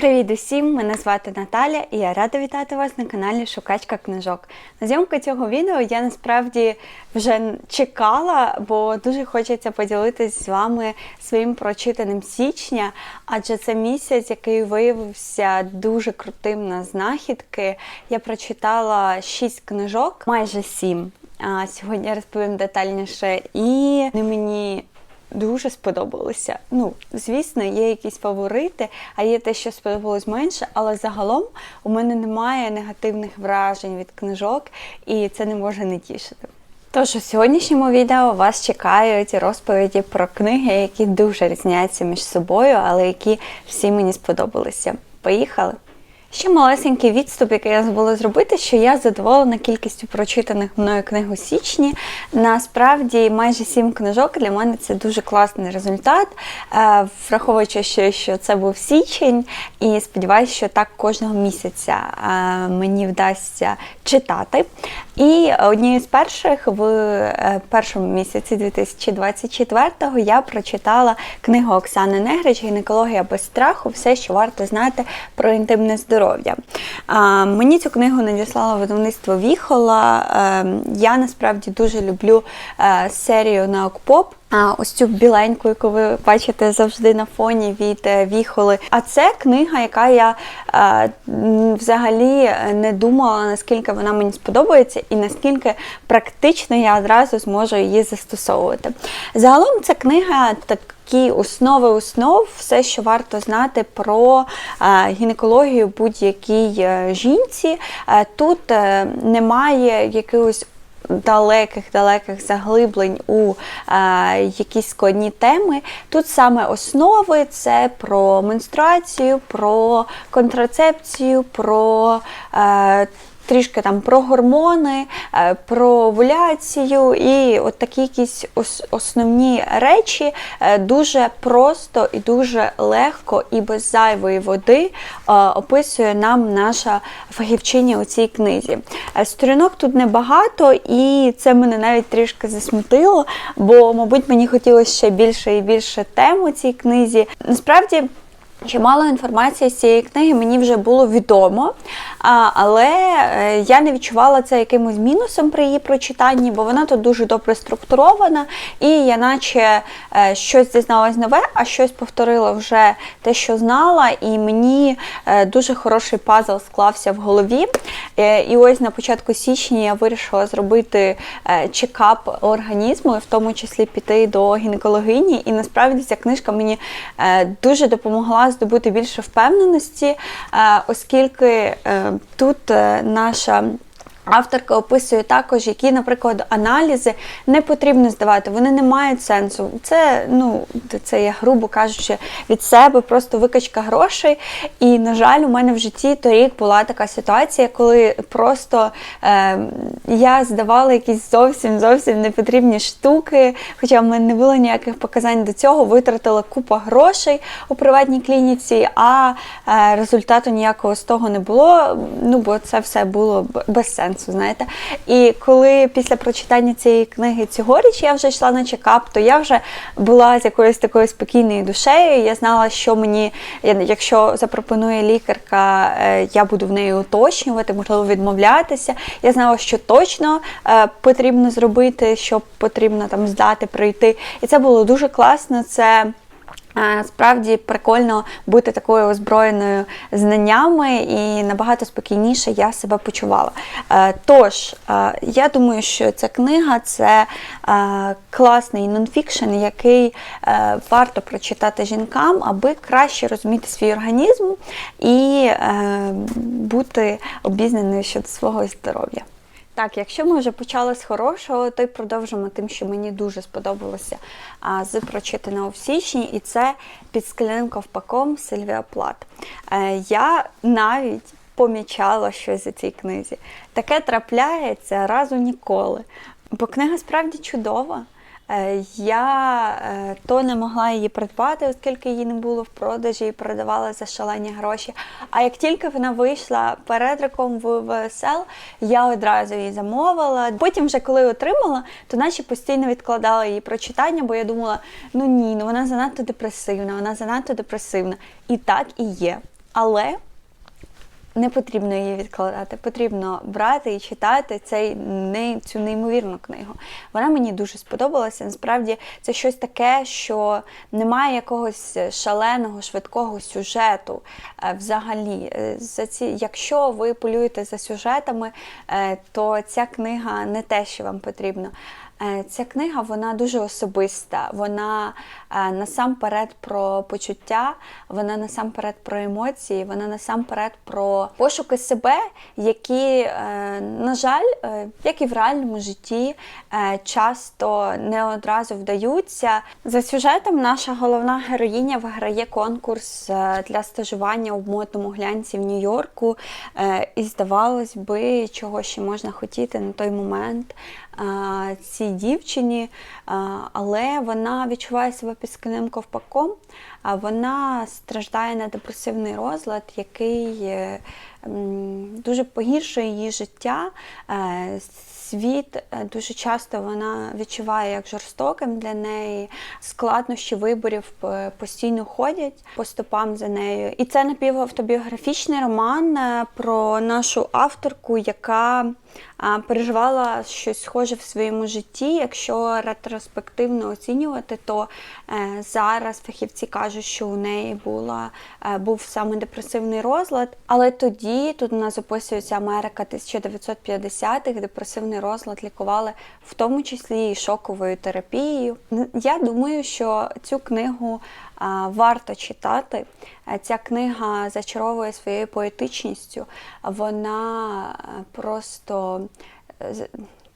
Привіт усім! Мене звати Наталя і я рада вітати вас на каналі Шукачка книжок. На зйомку цього відео я насправді вже чекала, бо дуже хочеться поділитися з вами своїм прочитаним січня, адже це місяць, який виявився дуже крутим на знахідки. Я прочитала 6 книжок, майже 7. А сьогодні я розповім детальніше, і вони мені дуже сподобалося. Ну, звісно, є якісь фаворити, а є те, що сподобалось менше, але загалом у мене немає негативних вражень від книжок, і це не може не тішити. Тож у сьогоднішньому відео вас чекають розповіді про книги, які дуже різняться між собою, але які всі мені сподобалися. Поїхали! Ще малесенький відступ, який я забула зробити, що я задоволена кількістю прочитаних мною книг у січні. Насправді, майже сім книжок для мене це дуже класний результат, е, враховуючи, що, що це був січень, і сподіваюся, що так кожного місяця е, мені вдасться читати. І однією з перших в е, першому місяці 2024-го я прочитала книгу Оксани Негрич Гінекологія без страху, все, що варто знати про інтимне здоров'я. Мені цю книгу надіслало видавництво Віхола. Ем, я насправді дуже люблю е, серію наукпоп. А ось цю біленьку, яку ви бачите завжди на фоні від е, віхоли. А це книга, яка я е, взагалі не думала, наскільки вона мені сподобається, і наскільки практично я одразу зможу її застосовувати. Загалом ця книга такі основи основ, все, що варто знати про е, гінекологію будь-якій е, жінці. Е, тут немає якихось далеких-далеких заглиблень у е, якісь складні теми. Тут саме основи це про менструацію, про контрацепцію, про е, трішки там про гормони, е, про овуляцію і от такі якісь основні речі е, дуже просто і дуже легко і без зайвої води е, описує нам наша фахівчиня у цій книзі. Сторінок тут небагато, і це мене навіть трішки засмутило, бо, мабуть, мені хотілося ще більше і більше тем у цій книзі. Насправді. Чимало інформації з цієї книги мені вже було відомо, але е, я не відчувала це якимось мінусом при її прочитанні, бо вона тут дуже добре структурована, і я наче е, щось дізналась нове, а щось повторила вже те, що знала, і мені е, дуже хороший пазл склався в голові. І ось на початку січня я вирішила зробити чекап організму, в тому числі піти до гінекологині. І насправді ця книжка мені дуже допомогла здобути більше впевненості, е, оскільки е, тут е, наша Авторка описує також, які, наприклад, аналізи не потрібно здавати, вони не мають сенсу. Це, ну, це я, грубо кажучи, від себе просто викачка грошей. І, на жаль, у мене в житті торік була така ситуація, коли просто е, я здавала якісь зовсім зовсім непотрібні штуки, хоча в мене не було ніяких показань до цього, витратила купа грошей у приватній клініці, а е, результату ніякого з того не було. Ну, бо це все було без сенсу сенсу, знаєте. І коли після прочитання цієї книги цьогоріч я вже йшла на чекап, то я вже була з якоюсь такою спокійною душею. Я знала, що мені, якщо запропонує лікарка, е, я буду в неї уточнювати, можливо, відмовлятися. Я знала, що точно е, потрібно зробити, що потрібно там здати, пройти. І це було дуже класно. Це Справді прикольно бути такою озброєною знаннями і набагато спокійніше я себе почувала. Е, тож, е, я думаю, що ця книга це е, класний нонфікшн, який варто прочитати жінкам, аби краще розуміти свій організм і бути обізнаною щодо свого здоров'я. Так, якщо ми вже почали з хорошого, то й продовжимо тим, що мені дуже сподобалося а, з прочитаного в січні, і це під скляним ковпаком Сильвія Плат. Е, я навіть помічала щось у цій книзі. Таке трапляється разу ніколи. Бо книга справді чудова. Е, я е, то не могла її придбати, оскільки її не було в продажі і продавала за шалені гроші. А як тільки вона вийшла передриком в ВСЛ, я одразу її замовила. Потім, вже коли отримала, то наче постійно відкладала її прочитання, бо я думала, ну ні, ну вона занадто депресивна, вона занадто депресивна. І так і є. Але не потрібно її відкладати, потрібно брати і читати цей, не, цю неймовірну книгу. Вона мені дуже сподобалася. Насправді це щось таке, що немає якогось шаленого, швидкого сюжету е, взагалі. Е, За ці, якщо ви полюєте за сюжетами, е, то ця книга не те, що вам потрібно. Е, Ця книга вона дуже особиста. Вона е, насамперед про почуття, вона насамперед про емоції, вона насамперед про пошуки себе, які, е, на жаль, як і в реальному житті, часто не одразу вдаються. За сюжетом наша головна героїня виграє конкурс для стажування у модному глянці в Нью-Йорку. І здавалось би, чого ще можна хотіти на той момент цій дівчині, але вона відчуває себе піскним ковпаком, вона страждає на депресивний розлад, який е, дуже погіршує її життя. Е, Світ е, дуже часто вона відчуває як жорстоким для неї. Складнощі виборів е, постійно ходять по стопам за нею. І це напівавтобіографічний роман про нашу авторку, яка переживала щось схоже в своєму житті. Якщо ретроспективно оцінювати, то зараз фахівці кажуть, що у неї була, був саме депресивний розлад. Але тоді тут у нас описується Америка 1950-х, депресивний розлад лікували в тому числі і шоковою терапією. Я думаю, що цю книгу варто читати. Ця книга зачаровує своєю поетичністю. Вона просто е,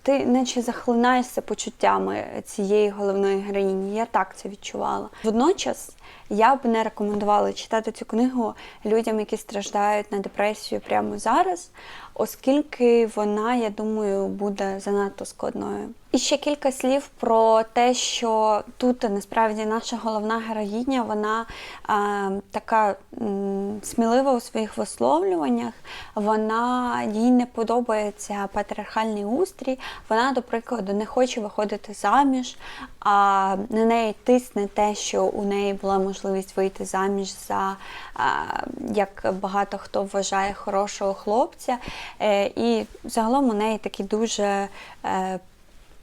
ти наче захлинаєшся почуттями цієї головної героїні. Я так це відчувала. Водночас я б не рекомендувала читати цю книгу людям, які страждають на депресію прямо зараз, оскільки вона, я думаю, буде занадто складною. І ще кілька слів про те, що тут насправді наша головна героїня, вона е, така м, смілива у своїх висловлюваннях, вона їй не подобається патріархальний устрій, вона, до прикладу, не хоче виходити заміж, а на неї тисне те, що у неї була можливість вийти заміж за, е, як багато хто вважає, хорошого хлопця. Е, і загалом у неї такі дуже. е,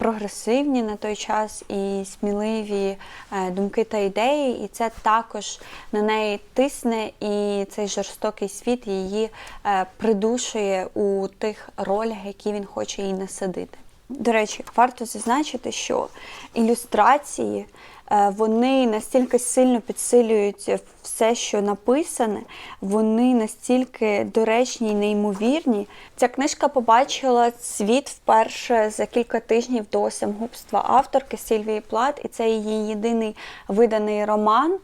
прогресивні на той час і сміливі е, думки та ідеї, і це також на неї тисне, і цей жорстокий світ її е, придушує у тих ролях, які він хоче їй насадити. До речі, варто зазначити, що ілюстрації е, вони настільки сильно підсилюють все, що написане, вони настільки доречні і неймовірні. Ця книжка побачила світ вперше за кілька тижнів до самогубства авторки Сільвії Плат, і це її єдиний виданий роман,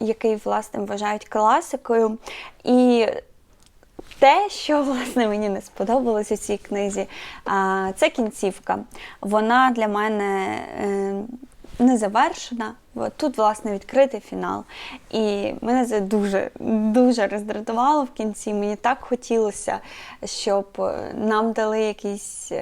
який власне вважають класикою. І те, що власне мені не сподобалось у цій книзі, це кінцівка. Вона для мене е, не завершена. Тут, власне, відкритий фінал. І мене це дуже дуже роздратувало в кінці. Мені так хотілося, щоб е, нам дали якийсь.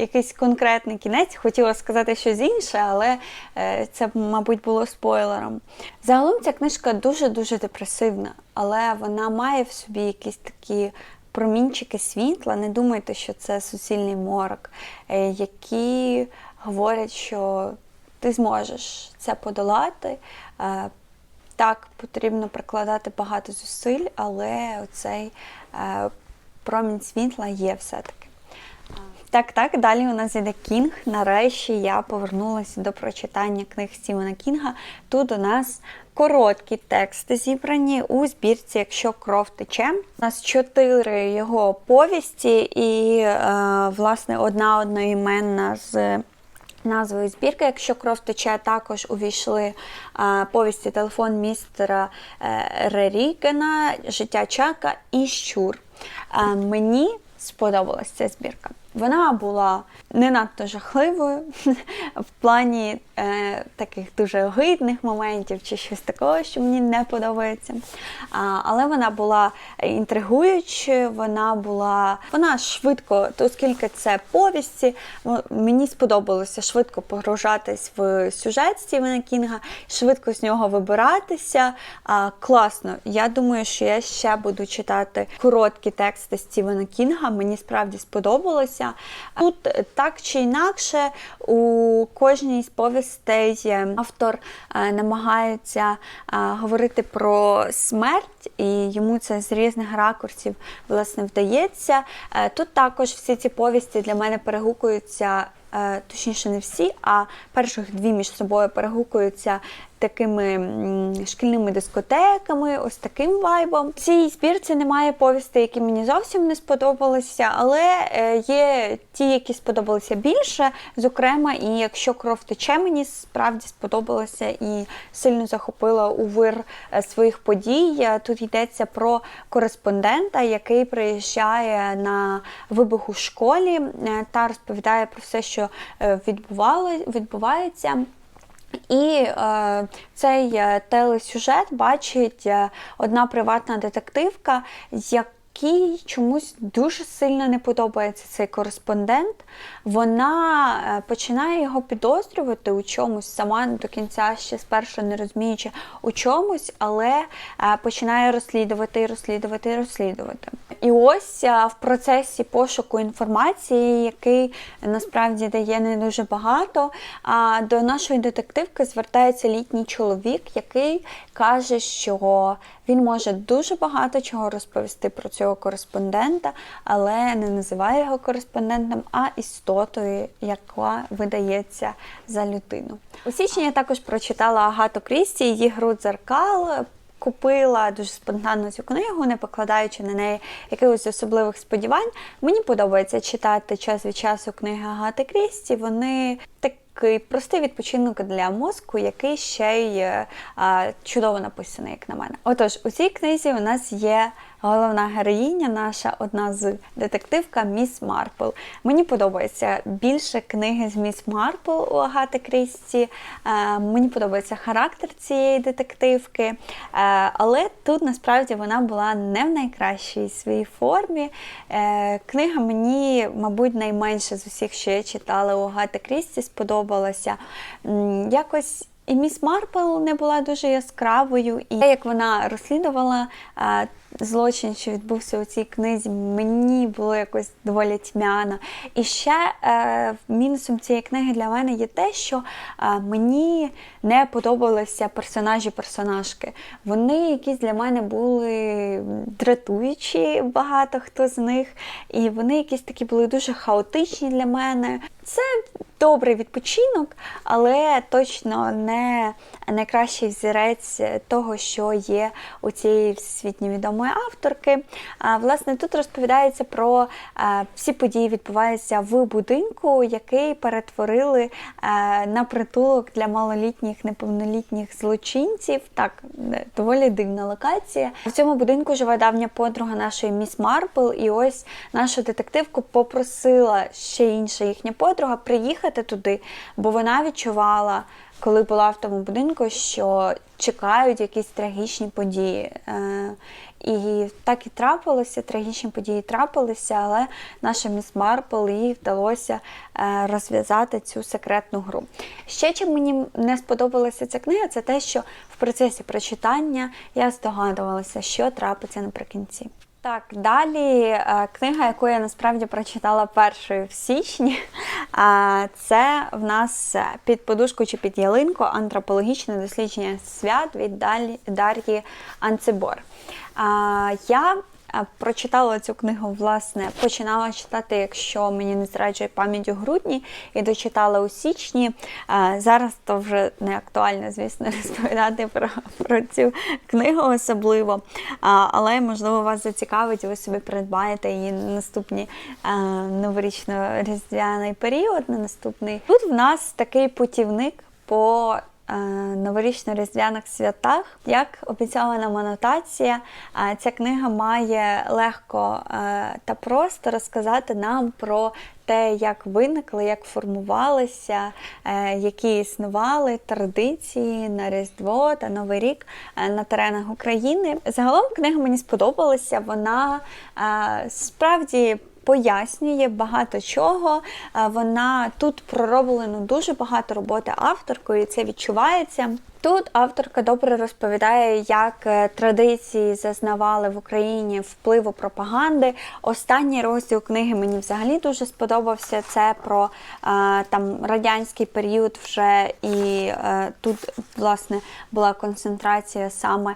Якийсь конкретний кінець, хотіла сказати щось інше, але е, це, мабуть, було спойлером. Загалом ця книжка дуже-дуже депресивна, але вона має в собі якісь такі промінчики світла. Не думайте, що це суцільний морок, е, які говорять, що ти зможеш це подолати. Е, Так, потрібно прикладати багато зусиль, але оцей промінь світла є все-таки. Так, так, далі у нас іде Кінг. Нарешті я повернулася до прочитання книг Стівена Кінга. Тут у нас короткі тексти зібрані у збірці Якщо кров тече. У нас чотири його повісті, і, е, власне, одна одноіменна з. Назвою збірки, якщо кров тече, також увійшли а, повісті телефон містера е, Рерігена, життя Чака і Щур. А, мені сподобалась ця збірка. Вона була не надто жахливою в плані е, таких дуже огидних моментів чи щось такого, що мені не подобається. А, але вона була інтригуючою, вона була вона швидко, оскільки це повісті, мені сподобалося швидко погружатись в сюжет Стівена Кінга, швидко з нього вибиратися. А, класно. Я думаю, що я ще буду читати короткі тексти Стівена Кінга. Мені справді сподобалося. Тут так чи інакше, у кожній з повістей е, автор е, намагається е, говорити про смерть, і йому це з різних ракурсів власне вдається. Тут також всі ці повісті для мене перегукуються. Точніше, не всі, а перших дві між собою перегукуються такими шкільними дискотеками, ось таким вайбом. В цій збірці немає повістей, які мені зовсім не сподобалися, але е, є ті, які сподобалися більше. Зокрема, і якщо кров тече, мені справді сподобалося і сильно захопила у вир е, своїх подій. Е, Тут йдеться про кореспондента, який приїжджає на вибух у школі та розповідає про все, що е, відбувало, відбувається. І е, цей е, телесюжет бачить е, одна приватна детективка, якій чомусь дуже сильно не подобається цей кореспондент. Вона е, починає його підозрювати у чомусь, сама до кінця ще спершу не розуміючи у чомусь, але е, починає розслідувати, розслідувати, розслідувати. І ось е, в процесі пошуку інформації, який насправді дає не дуже багато, до нашої детективки звертається літній чоловік, який каже, що він може дуже багато чого розповісти про цього кореспондента, але не називає його кореспондентом, а істотою, яка видається за людину. У січні я також прочитала Агату Крісті, її гру дзеркал. Купила дуже спонтанно цю книгу, не покладаючи на неї якихось особливих сподівань. Мені подобається читати час від часу книги Агати Крісті. Вони такий простий відпочинок для мозку, який ще й е, а, чудово написаний, як на мене. Отож, у цій книзі у нас є головна героїня, наша одна з детективка Міс Марпл. Мені подобається більше книги з Міс Марпл у Агати Крісті. Е, мені подобається характер цієї детективки, е, але тут насправді вона була не в найкращій своїй формі. Е, книга мені, мабуть, найменше з усіх, що я читала у Агати Крісті, сподобалася. Якось і міс Марпл не була дуже яскравою, і те, як вона розслідувала е, злочин, що відбувся у цій книзі, мені було якось доволі тьмяно. І ще е, мінусом цієї книги для мене є те, що е, мені не подобалися персонажі-персонажки. Вони якісь для мене були дратуючі, багато хто з них, і вони якісь такі були дуже хаотичні для мене. Це добрий відпочинок, але точно не найкращий взірець того, що є у цієї всесвітньо відомої авторки. А, Власне, тут розповідається про а, всі події відбуваються в будинку, який перетворили а, на притулок для малолітніх, неповнолітніх злочинців. Так, е, доволі дивна локація. В цьому будинку живе давня подруга нашої міс Марпл, і ось нашу детективку попросила ще інша їхня подруга приїхати туди, бо вона відчувала, коли була в тому будинку, що чекають якісь трагічні події. Е, І так і трапилося, трагічні події трапилися, але наша міс Марпл їй вдалося е, розв'язати цю секретну гру. Ще чим мені не сподобалася ця книга, це те, що в процесі прочитання я здогадувалася, що трапиться наприкінці. Так, далі е, книга, яку я насправді прочитала першою в січні, це в нас під подушку чи під ялинку антропологічне дослідження свят від Дар'ї Анцибор. Е, Я прочитала цю книгу, власне, починала читати, якщо мені не зраджує пам'ять у грудні, і дочитала у січні. Зараз то вже не актуально, звісно, розповідати про, про цю книгу особливо. Але, можливо, вас зацікавить, ви собі придбаєте її на наступний е, новорічно-різдвяний період. На наступний. Тут в нас такий путівник по новорічно-різдвяних святах. Як обіцяла нам анотація, е, ця книга має легко е, та просто розказати нам про те, як виникли, як формувалися, е, які існували традиції на Різдво та Новий рік е, на теренах України. Загалом книга мені сподобалася. Вона е, справді. Пояснює багато чого. Е, Вона тут пророблено дуже багато роботи авторкою, і це відчувається. Тут авторка добре розповідає, як е, традиції зазнавали в Україні впливу пропаганди. Останній розділ книги мені взагалі дуже сподобався. Це про е, там радянський період вже і е, тут власне була концентрація саме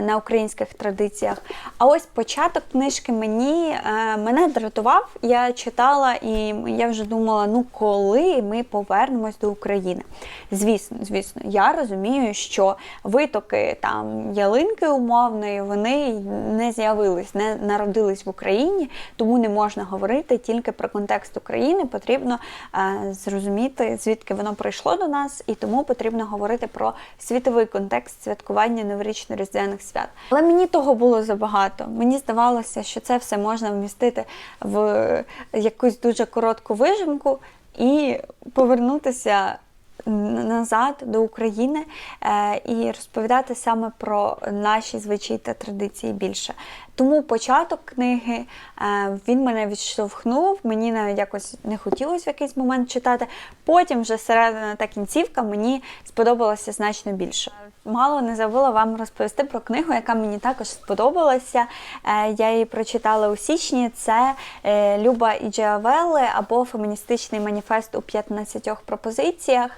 на українських традиціях. А ось початок книжки мені мене дратував. Я читала і я вже думала, ну коли ми повернемось до України. Звісно, звісно, я розумію, що витоки там ялинки умовної вони не з'явились, не народились в Україні, тому не можна говорити тільки про контекст України. Потрібно е, зрозуміти, звідки воно прийшло до нас, і тому потрібно говорити про світовий контекст святкування новорічно-різдвяних свят. Але мені того було забагато. Мені здавалося, що це все можна вмістити в якусь дуже коротку вижимку і повернутися назад до України е, і розповідати саме про наші звичаї та традиції більше. Тому початок книги е, він мене відштовхнув, мені навіть якось не хотілося в якийсь момент читати. Потім вже середина та кінцівка мені сподобалася значно більше. Мало не забула вам розповісти про книгу, яка мені також сподобалася. Е, Я її прочитала у січні. Це е, Люба Іджіавелли або Феміністичний маніфест у 15 пропозиціях.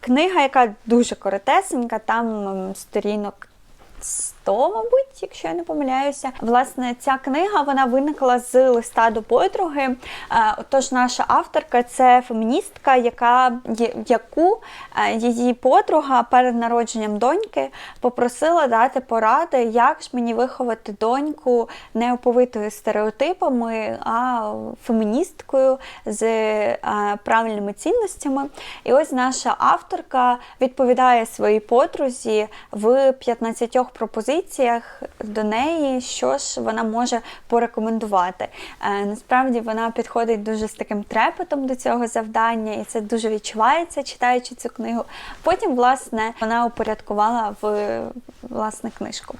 Книга, яка дуже коротесенька, там м, сторінок 100, мабуть, якщо я не помиляюся. Власне, ця книга вона виникла з листа до подруги. Е, Отож, наша авторка це феміністка, яка яку е, її подруга перед народженням доньки попросила дати поради, як ж мені виховати доньку не оповитою стереотипами, а феміністкою з е, правильними цінностями. І ось наша авторка відповідає своїй подрузі в 15 пропозиціях до неї, що ж вона може порекомендувати. Е, Насправді вона підходить дуже з таким трепетом до цього завдання, і це дуже відчувається, читаючи цю книгу. Потім, власне, вона упорядкувала в власне книжку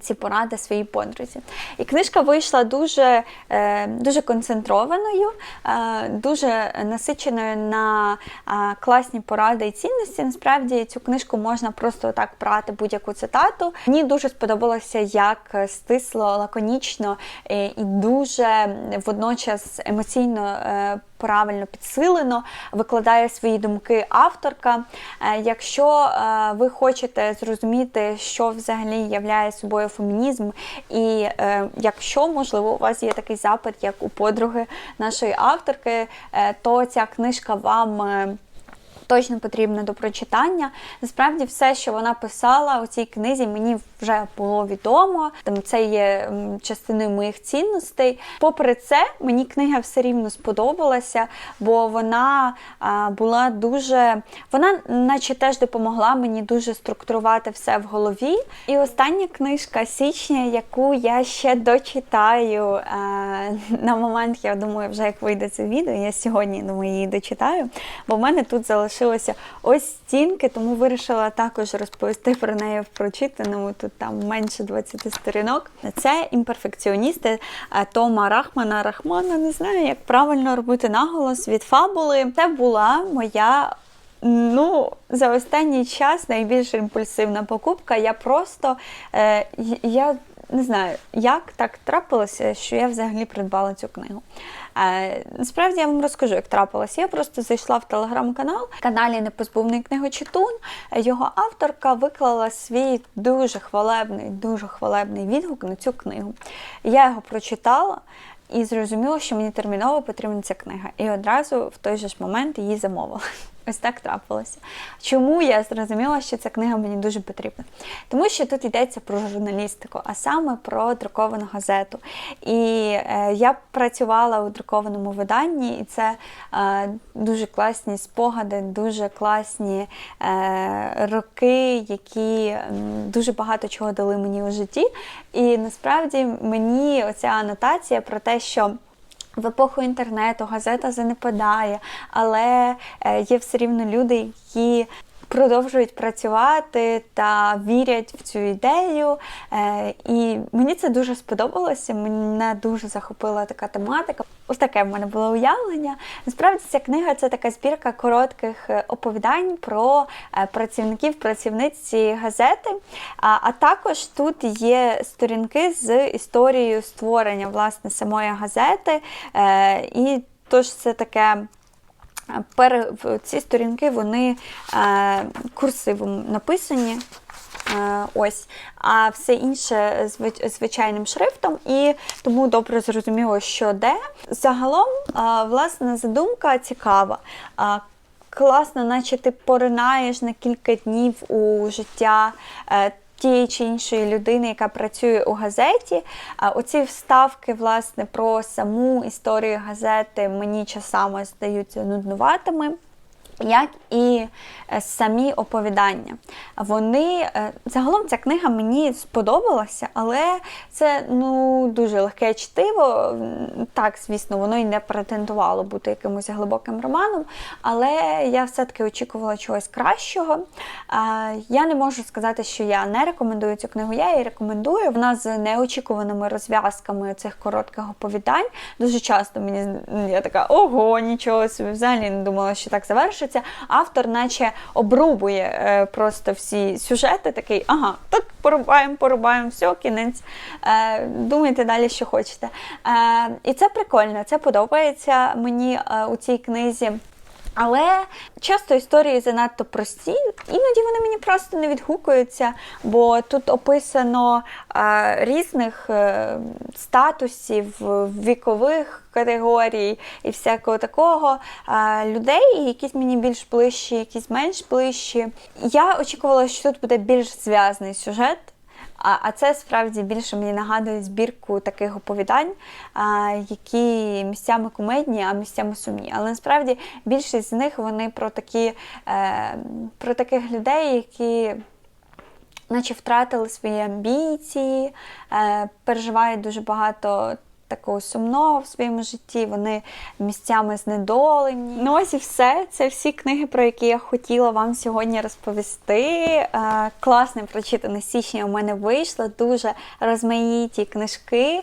ці поради своїй подрузі. І книжка вийшла дуже, е, дуже концентрованою, е, дуже насиченою на е, класні поради і цінності. Насправді цю книжку можна просто так брати будь-яку цитату. Мені дуже сподобалося, як стисло, лаконічно е, і дуже водночас емоційно. е, Правильно підсилено викладає свої думки авторка. Е, Якщо е, ви хочете зрозуміти, що взагалі являє собою фемінізм, і е, якщо можливо у вас є такий запит, як у подруги нашої авторки, е, то ця книжка вам. Точно потрібна до прочитання. Насправді, все, що вона писала у цій книзі, мені вже було відомо. Там це є частиною моїх цінностей. Попри це, мені книга все рівно сподобалася, бо вона була дуже, вона, наче теж допомогла мені дуже структурувати все в голові. І остання книжка січня, яку я ще дочитаю на момент, я думаю, вже як вийде це відео, я сьогодні думаю, її дочитаю, бо в мене тут залишилося ось стінки, тому вирішила також розповісти про неї в прочитаному. Тут там менше 20 сторінок. Це імперфекціоністи е, Тома Рахмана. Рахмана не знаю, як правильно робити наголос від фабули. Це була моя. Ну, за останній час найбільш імпульсивна покупка. Я просто е, я не знаю, як так трапилося, що я взагалі придбала цю книгу. Е, насправді я вам розкажу, як трапилося. Я просто зайшла в телеграм-канал, каналі Непозбувний книгочитун. Його авторка виклала свій дуже хвалебний, дуже хвалебний відгук на цю книгу. Я його прочитала. І зрозуміла, що мені терміново потрібна ця книга. І одразу в той же ж момент її замовила. Ось так трапилося. Чому я зрозуміла, що ця книга мені дуже потрібна? Тому що тут йдеться про журналістику, а саме про друковану газету. І е, я працювала у друкованому виданні, і це е, дуже класні спогади, дуже класні е, роки, які дуже багато чого дали мені у житті. І насправді мені оця анотація про те, що В епоху інтернету газета занепадає, але е, є все рівно люди, які продовжують працювати та вірять в цю ідею. Е, І мені це дуже сподобалося. Мене дуже захопила така тематика. Ось таке в мене було уявлення. Насправді ця книга це така збірка коротких е, оповідань про е, працівників, працівниць цієї газети. А, також тут є сторінки з історією створення власне самої газети. І тож це таке. Ці сторінки вони е, курсивом написані. Е, ось, а все інше звичайним шрифтом, і тому добре зрозуміло, що де. Загалом, е, власне, задумка цікава. Класно, наче ти поринаєш на кілька днів у життя тієї чи іншої людини, яка працює у газеті. А оці вставки, власне, про саму історію газети мені часами здаються нуднуватими. Як і е, самі оповідання. Вони е, загалом ця книга мені сподобалася, але це ну дуже легке чтиво. Так, звісно, воно і не претендувало бути якимось глибоким романом, але я все-таки очікувала чогось кращого. Я не можу сказати, що я не рекомендую цю книгу. Я її рекомендую. Вона з неочікуваними розв'язками цих коротких оповідань. Дуже часто мені я така ого, нічого собі взагалі не думала, що так завершиться. Автор, наче обрубує е, просто всі сюжети, такий, ага, так порубаємо, порубаємо, все, кінець. Е, думайте далі, що хочете. Е, і це прикольно, це подобається мені у цій книзі. Але часто історії занадто прості, іноді вони мені просто не відгукуються, бо тут описано е, різних е, статусів, вікових категорій і всякого такого е, людей, якісь мені більш ближчі, якісь менш ближчі. Я очікувала, що тут буде більш зв'язний сюжет. А, а це справді більше мені нагадує збірку таких оповідань, а, які місцями кумедні, а місцями сумні. Але насправді більшість з них вони про такі, е, про таких людей, які наче втратили свої амбіції, е, переживають дуже багато. Такого сумного в своєму житті, вони місцями знедолені. Ну ось і все. Це всі книги, про які я хотіла вам сьогодні розповісти. Е, класне прочитане січня у мене вийшло, дуже розмаїті книжки, е,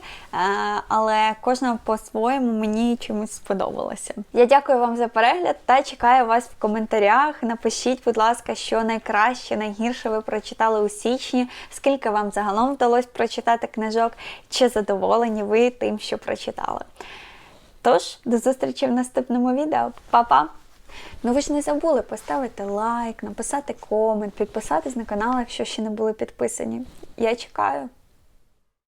але кожна по-своєму мені чомусь сподобалося. Я дякую вам за перегляд та чекаю вас в коментарях. Напишіть, будь ласка, що найкраще, найгірше ви прочитали у січні, скільки вам загалом вдалося прочитати книжок, чи задоволені ви тим, що прочитали. Тож, до зустрічі в наступному відео. Па-па! Ну ви ж не забули поставити лайк, написати комент, підписатись на канал, якщо ще не були підписані. Я чекаю.